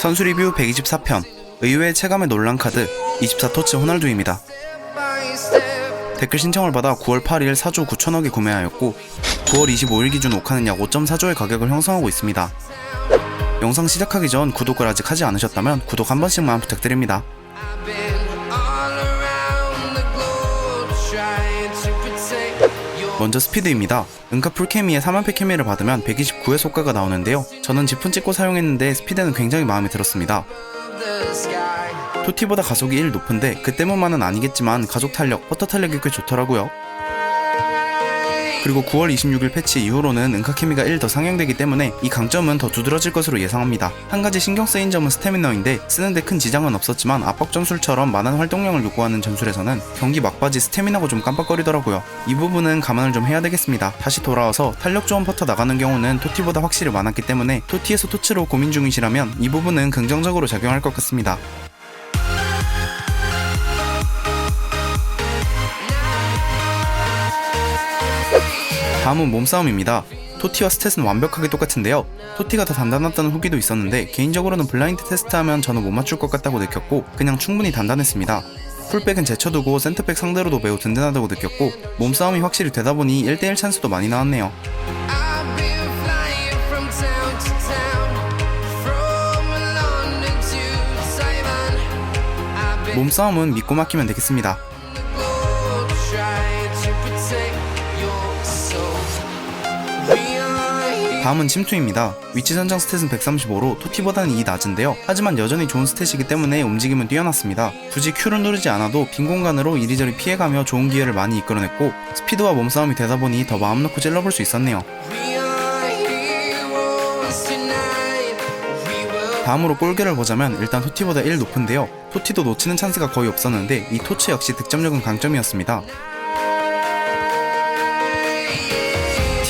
선수 리뷰 124편 의외의 체감의 논란 카드 24토치 호날두입니다. 댓글 신청을 받아 9월 8일 4조 9천억에 구매하였고 9월 25일 기준 오카는 약 5.4조의 가격을 형성하고 있습니다. 영상 시작하기 전 구독을 아직 하지 않으셨다면 구독 한 번씩만 부탁드립니다. 먼저 스피드입니다. 은카 풀케미의 3만패 케미를 받으면 129의 속가가 나오는데요. 저는 지푼 찍고 사용했는데 스피드는 굉장히 마음에 들었습니다. 토티보다 가속이 1 높은데 그 때문만은 아니겠지만 가속 탄력, 퍼터 탄력이 꽤 좋더라고요. 그리고 9월 26일 패치 이후로는 은카케미가 1 더 상향되기 때문에 이 강점은 더 두드러질 것으로 예상합니다. 한 가지 신경 쓰인 점은 스태미너인데 쓰는데 큰 지장은 없었지만 압박 전술처럼 많은 활동량을 요구하는 전술에서는 경기 막바지 스태미너가 좀 깜빡거리더라고요. 이 부분은 감안을 좀 해야 되겠습니다. 다시 돌아와서 탄력 좋은 퍼터 나가는 경우는 토티보다 확실히 많았기 때문에 토티에서 토치로 고민 중이시라면 이 부분은 긍정적으로 작용할 것 같습니다. 다음은 몸싸움입니다. 토티와 스탯은 완벽하게 똑같은데요. 토티가 더 단단하다는 후기도 있었는데 개인적으로는 블라인드 테스트하면 저는 못 맞출 것 같다고 느꼈고 그냥 충분히 단단했습니다. 풀백은 제쳐두고 센터백 상대로도 매우 든든하다고 느꼈고 몸싸움이 확실히 되다 보니 1대1 찬스도 많이 나왔네요. 몸싸움은 믿고 맡기면 되겠습니다. 다음은 침투입니다. 위치 선정 스탯은 135로 토티보다는 2 낮은데요. 하지만 여전히 좋은 스탯이기 때문에 움직임은 뛰어났습니다. 굳이 Q를 누르지 않아도 빈 공간으로 이리저리 피해가며 좋은 기회를 많이 이끌어냈고 스피드와 몸싸움이 되다 보니 더 마음 놓고 찔러볼 수 있었네요. 다음으로 골계를 보자면 일단 토티보다 1 높은데요. 토티도 놓치는 찬스가 거의 없었는데 이 토치 역시 득점력은 강점이었습니다.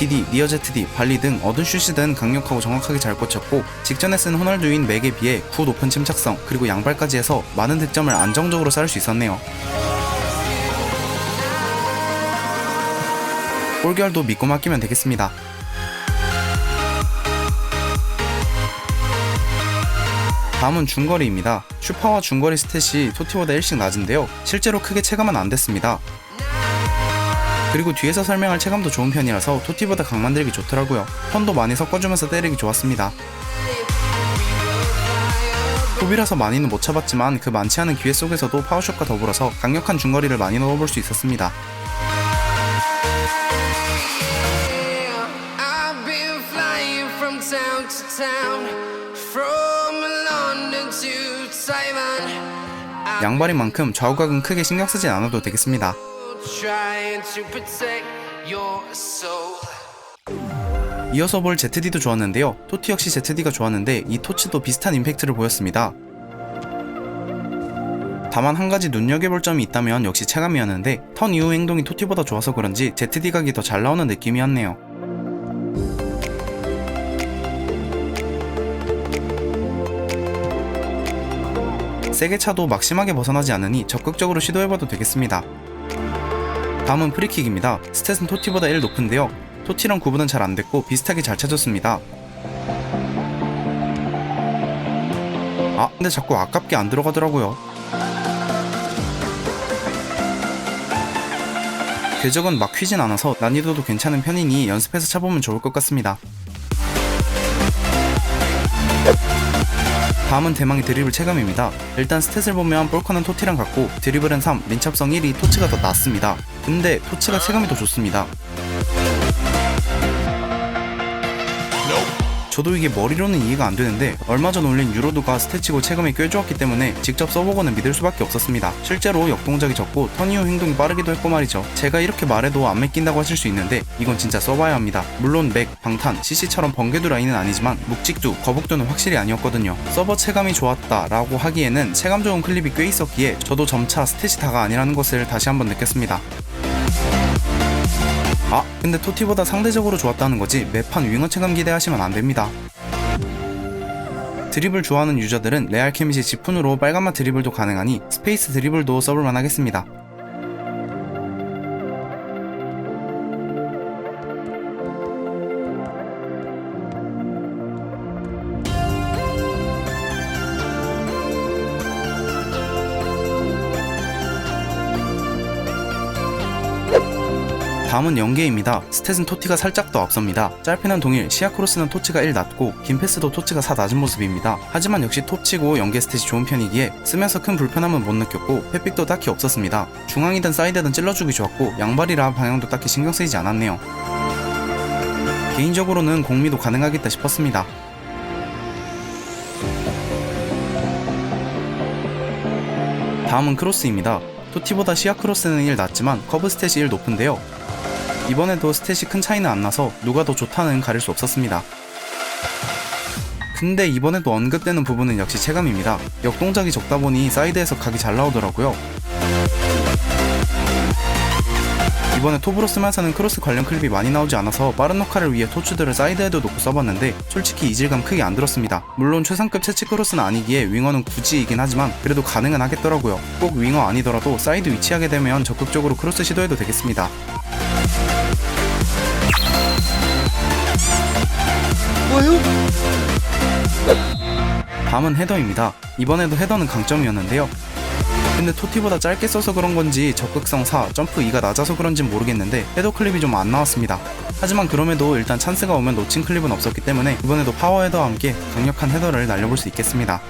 DD, 니어 ZD, 발리 등 어둔 슛이든 강력하고 정확하게 잘 꽂혔고 직전에 쓴 호날두인 맥에 비해 구 높은 침착성 그리고 양발까지 해서 많은 득점을 안정적으로 쌓을 수 있었네요. 골결도 믿고 맡기면 되겠습니다. 다음은 중거리입니다. 슈퍼와 중거리 스탯이 토티보다 1씩 낮은데요. 실제로 크게 체감은 안 됐습니다. 그리고 뒤에서 설명할 체감도 좋은 편이라서 토티보다 각 만들기 좋더라고요. 턴도 많이 섞어주면서 때리기 좋았습니다. 소비라서 많이는 못 잡았지만 그 많지 않은 기회 속에서도 파워슛과 더불어서 강력한 중거리를 많이 넣어볼 수 있었습니다. 양발인 만큼 좌우각은 크게 신경 쓰진 않아도 되겠습니다. Trying to protect your soul. 이어서 볼 ZD도 좋았는데요. 토티 역시 ZD가 좋았는데 이 토치도 비슷한 임팩트를 보였습니다. 다만 한 가지 눈여겨볼 점이 있다면 역시 체감이었는데 턴 이후 행동이 토티보다 좋아서 그런지 ZD 각이 더 잘 나오는 느낌이었네요. 세게 차도 막 심하게 벗어나지 않으니 적극적으로 시도해봐도 되겠습니다. 다음은 프리킥입니다. 스탯은 토티보다 1 높은데요. 토티랑 구분은 잘 안됐고 비슷하게 잘 찾았습니다. 아 근데 자꾸 아깝게 안 들어가더라고요. 궤적은 막 휘진 않아서 난이도도 괜찮은 편이니 연습해서 차보면 좋을 것 같습니다. 다음은 대망의 드리블 체감입니다. 일단 스탯을 보면 볼커는 토티랑 같고 드리블은 3, 민첩성 1이 토치가 더 낫습니다. 근데 토치가 체감이 더 좋습니다. 저도 이게 머리로는 이해가 안 되는데 얼마 전 올린 유로드가 스태치고 체감이 꽤 좋았기 때문에 직접 써보고는 믿을 수밖에 없었습니다. 실제로 역동작이 적고 턴 이후 행동이 빠르기도 했고 말이죠. 제가 이렇게 말해도 안 맡긴다고 하실 수 있는데 이건 진짜 써봐야 합니다. 물론 맥, 방탄, CC처럼 번개두 라인은 아니지만 묵직두, 거북두는 확실히 아니었거든요. 서버 체감이 좋았다 라고 하기에는 체감 좋은 클립이 꽤 있었기에 저도 점차 스탯이 다가 아니라는 것을 다시 한번 느꼈습니다. 아, 근데 토티보다 상대적으로 좋았다는 거지 매판 윙어 체감 기대하시면 안 됩니다. 드리블 좋아하는 유저들은 레알 케미시 지푼으로 빨간맛 드리블도 가능하니 스페이스 드리블도 써볼만 하겠습니다. 다음은 연계입니다. 스탯은 토티가 살짝 더 앞섭니다. 짧피는 동일, 시아크로스는 토치가 1 낮고 긴 패스도 토치가 4 낮은 모습입니다. 하지만 역시 톱치고 연계 스탯이 좋은 편이기에 쓰면서 큰 불편함은 못 느꼈고 패픽도 딱히 없었습니다. 중앙이든 사이드든 찔러주기 좋았고 양발이라 방향도 딱히 신경 쓰이지 않았네요. 개인적으로는 공미도 가능하겠다 싶었습니다. 다음은 크로스입니다. 토티보다 시야 크로스는 1 낮지만 커브 스탯이 1 높은데요. 이번에도 스탯이 큰 차이는 안 나서 누가 더 좋다는 가릴 수 없었습니다. 근데 이번에도 언급되는 부분은 역시 체감입니다. 역동작이 적다 보니 사이드에서 각이 잘 나오더라고요. 이번에 쓰면서는 크로스 관련 클립이 많이 나오지 않아서 빠른 녹화를 위해 토추들을 사이드에도 놓고 써봤는데 솔직히 이질감 크게 안 들었습니다. 물론 최상급 채찍 크로스는 아니기에 윙어는 굳이이긴 하지만 그래도 가능은 하겠더라고요. 꼭 윙어 아니더라도 사이드 위치하게 되면 적극적으로 크로스 시도해도 되겠습니다. 다음은 헤더입니다. 이번에도 헤더는 강점이었는데요. 근데 토티보다 짧게 써서 그런 건지 적극성 4, 점프 2가 낮아서 그런진 모르겠는데 헤더 클립이 좀 안 나왔습니다. 하지만 그럼에도 일단 찬스가 오면 놓친 클립은 없었기 때문에 이번에도 파워 헤더와 함께 강력한 헤더를 날려볼 수 있겠습니다.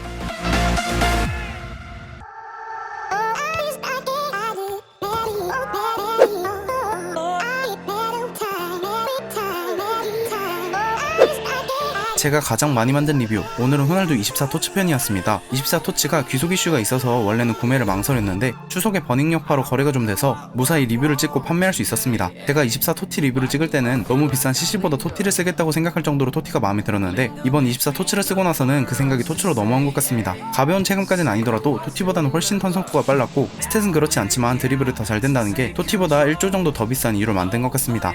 제가 가장 많이 만든 리뷰. 오늘은 호날두 24 토치 편이었습니다. 24 토치가 귀속 이슈가 있어서 원래는 구매를 망설였는데 추석에 버닝 여파로 거래가 좀 돼서 무사히 리뷰를 찍고 판매할 수 있었습니다. 제가 24 토티 리뷰를 찍을 때는 너무 비싼 CC보다 토티를 쓰겠다고 생각할 정도로 토티가 마음에 들었는데 이번 24 토치를 쓰고 나서는 그 생각이 토치로 넘어간 것 같습니다. 가벼운 체감까지는 아니더라도 토티보다는 훨씬 턴 속도가 빨랐고 스탯은 그렇지 않지만 드리블이 더잘 된다는 게 토티보다 1조 정도 더 비싼 이유를 만든 것 같습니다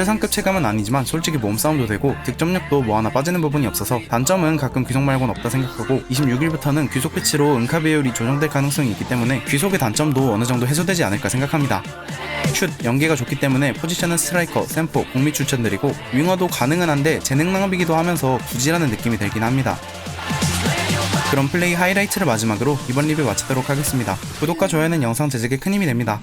최상급 체감은 아니지만 솔직히 몸싸움도 되고 득점력도 뭐 하나 빠지는 부분이 없어서 단점은 가끔 귀속 말고는 없다 생각하고 26일부터는 귀속 패치로 은카 배율이 조정될 가능성이 있기 때문에 귀속의 단점도 어느 정도 해소되지 않을까 생각합니다. 슛, 연계가 좋기 때문에 포지션은 스트라이커, 샘포, 공미 추천드리고 윙어도 가능은 한데 재능 낭비기도 하면서 부지라는 느낌이 들긴 합니다. 그럼 플레이 하이라이트를 마지막으로 이번 리뷰 마치도록 하겠습니다. 구독과 좋아요는 영상 제작에 큰 힘이 됩니다.